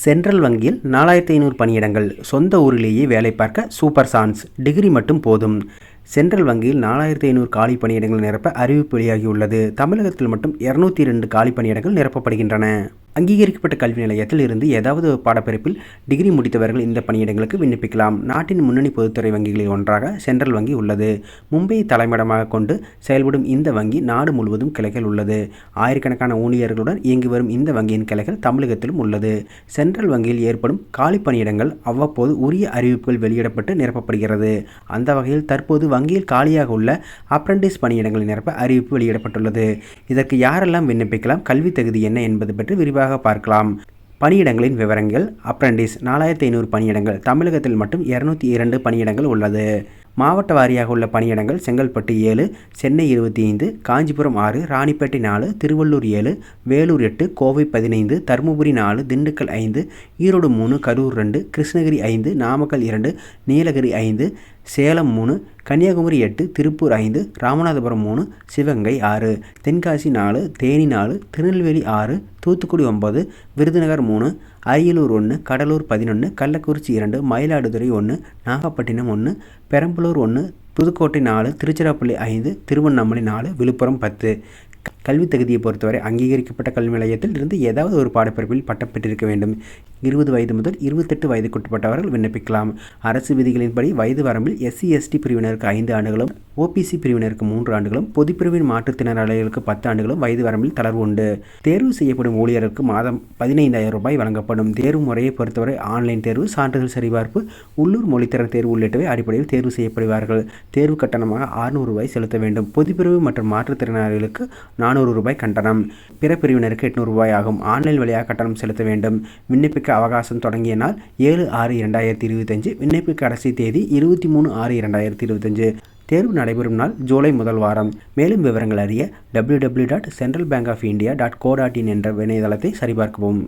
Central வங்கியில் நாலாயிரத்தி ஐநூறு பணியிடங்கள். சொந்த ஊரிலேயே வேலை பார்க்க சூப்பர் சான்ஸ். டிகிரி மட்டும் போதும். சென்ட்ரல் வங்கியில் நாலாயிரத்தி ஐநூறு காலி பணியிடங்கள் நிரப்ப அறிவிப்பு வெளியாகியுள்ளது. தமிழகத்தில் மட்டும் இருநூத்தி இரண்டு காலி பணியிடங்கள் நிரப்பப்படுகின்றன. அங்கீகரிக்கப்பட்ட கல்வி நிலையத்தில் இருந்து ஏதாவது ஒரு பாடப்பிரிப்பில் டிகிரி முடித்தவர்கள் இந்த பணியிடங்களுக்கு விண்ணப்பிக்கலாம். நாட்டின் முன்னணி பொதுத்துறை வங்கிகளில் ஒன்றாக சென்ட்ரல் வங்கி உள்ளது. மும்பையை தலைமையிடமாக கொண்டு செயல்படும் இந்த வங்கி நாடு முழுவதும் கிளைகள் உள்ளது. ஆயிரக்கணக்கான ஊழியர்களுடன் இயங்கி வரும் இந்த வங்கியின் கிளைகள் தமிழகத்திலும் உள்ளது. சென்ட்ரல் வங்கியில் ஏற்படும் காலி பணியிடங்கள் அவ்வப்போது உரிய அறிவிப்புகள் வெளியிடப்பட்டு நிரப்பப்படுகிறது. அந்த வகையில் தற்போது வங்கியில் காலியாக உள்ள அப்ரண்டிஸ் பணியிடங்களை நிரப்ப அறிவிப்பு வெளியிடப்பட்டுள்ளது. இதற்கு யாரெல்லாம் விண்ணப்பிக்கலாம்? கல்வி தகுதி என்ன என்பது பற்றி விரிவாக பார்க்கலாம். பணியிடங்களின் விவரங்கள் அப்ரண்டிஸ் நாலாயிரத்தி ஐநூறு பணியிடங்கள் தமிழகத்தில் மட்டும் இரநூத்தி இரண்டு பணியிடங்கள் உள்ளது. மாவட்ட வாரியாக உள்ள பணியிடங்கள் செங்கல்பட்டு ஏழு சென்னை இருபத்தி ஐந்து காஞ்சிபுரம் ஆறு ராணிப்பேட்டை நாலு திருவள்ளூர் ஏழு வேலூர் எட்டு கோவை பதினைந்து தருமபுரி நாலு திண்டுக்கல் ஐந்து ஈரோடு மூணு கரூர் ரெண்டு கிருஷ்ணகிரி ஐந்து நாமக்கல் இரண்டு நீலகிரி ஐந்து சேலம் மூணு கன்னியாகுமரி எட்டு திருப்பூர் ஐந்து ராமநாதபுரம் மூணு சிவகங்கை ஆறு தென்காசி நாலு தேனி நாலு திருநெல்வேலி ஆறு தூத்துக்குடி ஒம்பது விருதுநகர் மூணு அரியலூர் ஒன்று கடலூர் பதினொன்று கள்ளக்குறிச்சி இரண்டு மயிலாடுதுறை ஒன்று நாகப்பட்டினம் ஒன்று பெரம்பலூர் ஒன்று புதுக்கோட்டை நாலு திருச்சிராப்பள்ளி ஐந்து திருவண்ணாமலை நாலு விழுப்புரம் பத்து. கல்வி தகுதியை பொறுத்தவரை அங்கீகரிக்கப்பட்ட கல்வி நிலையத்தில் இருந்து ஏதாவது ஒரு பாடப்பிரிப்பில் பட்டம் பெற்றிருக்க வேண்டும். இருபது வயது முதல் இருபத்தெட்டு வயதுக்குட்பட்டவர்கள் விண்ணப்பிக்கலாம். அரசு விதிகளின்படி வயது வரம்பில் எஸ்சி எஸ்டி பிரிவினருக்கு ஐந்து ஆண்டுகளும் ஓபிசி பிரிவினருக்கு மூன்று ஆண்டுகளும் பொதுப்பிரிவின் மாற்றுத்திறனாளிகளுக்கு பத்து ஆண்டுகளும் வயது வரம்பில் தளர்வு உண்டு. தேர்வு செய்யப்படும் ஊழியருக்கு மாதம் பதினைந்தாயிரம் ரூபாய் வழங்கப்படும். தேர்வு முறையை பொறுத்தவரை ஆன்லைன் தேர்வு சான்றிதழ் சரிபார்ப்பு உள்ளூர் மொழித்திறன் தேர்வு உள்ளிட்டவை அடிப்படையில் தேர்வு செய்யப்படுவார்கள். தேர்வு கட்டணமாக ஆறுநூறு ரூபாய் செலுத்த வேண்டும். பொதுப்பிரிவு மற்றும் மாற்றுத்திறனாளிகளுக்கு நானூறு ரூபாய் கட்டணம். பிற பிரிவினருக்கு எட்நூறு ரூபாய் ஆகும். ஆன்லைன் வழியாக கட்டணம் செலுத்த வேண்டும். விண்ணப்பிக்க அவகாசம் தொடங்கிய நாள் ஏழு ஆறு இரண்டாயிரத்தி இருபத்தஞ்சு. விண்ணப்பிக்க கடைசி தேதி இருபத்தி மூணு ஆறு இரண்டாயிரத்தி இருபத்தஞ்சு. தேர்வு நடைபெறும் நாள் ஜூலை முதல் வாரம். மேலும் விவரங்கள் அறிய W W dot central bank of India dot co dot in என்ற இணையதளத்தை சரிபார்க்கவும்.